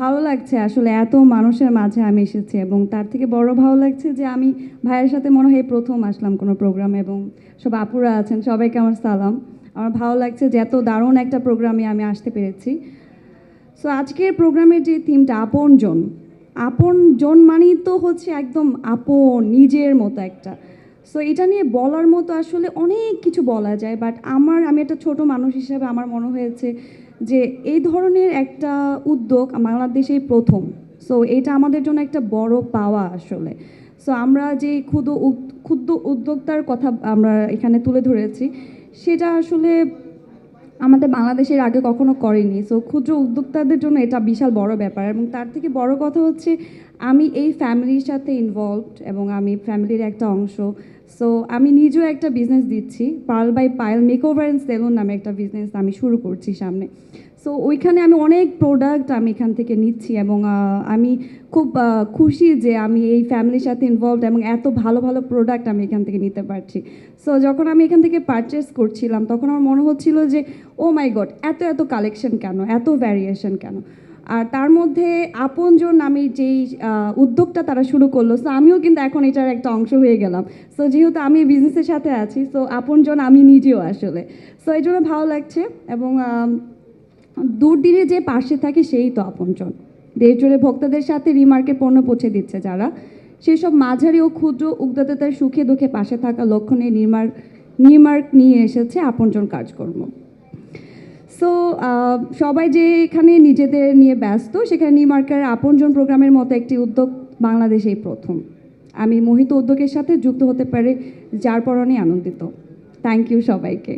ভালো লাগছে, আসলে এত মানুষের মাঝে আমি এসেছি এবং তার থেকে বড় ভালো লাগছে যে আমি ভাইয়ের সাথে মনে হয় প্রথম আসলাম কোনো প্রোগ্রামে এবং সব আপুরা আছেন, সবাইকে আমার সালাম। আমার ভালো লাগছে যে এত দারুণ একটা প্রোগ্রামে আমি আসতে পেরেছি। সো আজকের প্রোগ্রামের যে থিমটা আপনজন। আপনজন মানেই তো হচ্ছে একদম আপন, নিজের মতো একটা। সো এটা নিয়ে বলার মতো আসলে অনেক কিছু বলা যায় বাট আমার, আমি একটা ছোট মানুষ হিসাবে আমার মনে হয়েছে যে এই ধরনের একটা উদ্যোগ বাংলাদেশেই প্রথম। সো এটা আমাদের জন্য একটা বড় পাওয়া আসলে। সো আমরা যে ক্ষুদ্র ক্ষুদ্র উদ্যোক্তার কথা আমরা এখানে তুলে ধরেছি, সেটা আসলে আমাদের বাংলাদেশের আগে কখনো করেনি। সো ক্ষুদ্র উদ্যোক্তাদের জন্য এটা বিশাল বড় ব্যাপার এবং তার থেকে বড় কথা হচ্ছে, আমি এই ফ্যামিলির সাথে ইনভলভড এবং আমি ফ্যামিলির একটা অংশ। সো আমি নিজেও একটা বিজনেস দিচ্ছি pearl by Payel makeover and salon নামে একটা বিজনেস আমি শুরু করছি সামনে। সো ওইখানে আমি অনেক প্রোডাক্ট আমি এখান থেকে নিচ্ছি এবং আমি খুব খুশি যে আমি এই ফ্যামিলির সাথে ইনভলভড এবং এত ভালো ভালো প্রোডাক্ট আমি এখান থেকে নিতে পারছি। সো যখন আমি এখান থেকে পারচেস করছিলাম, তখন আমার মনে হচ্ছিল যে ও মাই গড এত এত কালেকশন কেন? এত ভ্যারিয়েশন কেন? আর তার মধ্যে আপনজন আমি যেই উদ্যোগটা তারা শুরু করল সো আমিও কিন্তু এখন এটার একটা অংশ হয়ে গেলাম। সো যেহেতু আমি বিজনেসের সাথে আছি সো আপনজন আমি নিজেও আসলে। সো এই জন্য ভালো লাগছে এবং আম, দূর দিনে যে পাশে থাকে সেই তো আপনজন। দেশ জুড়ে ভোক্তাদের সাথে রিমার্কেট পণ্য পৌঁছে দিচ্ছে যারা। সেই সব মাঝারি ও ক্ষুদ্র উদ্যোক্তাদের সুখে দুঃখে পাশে থাকা লক্ষ্য নিয়ে নির্মার নির্মার্ক নিয়ে এসেছে আপনজন কাজকর্ম। সো সবাই যে এখানে নিজেদের নিয়ে ব্যস্ত, সেখানে নিউমার্কের আপনজন প্রোগ্রামের মতো একটি উদ্যোগ বাংলাদেশেই প্রথম। আমি মোহিত উদ্যোগের সাথে যুক্ত হতে পারে, যার পরনে আনন্দিত। থ্যাংক ইউ সবাইকে।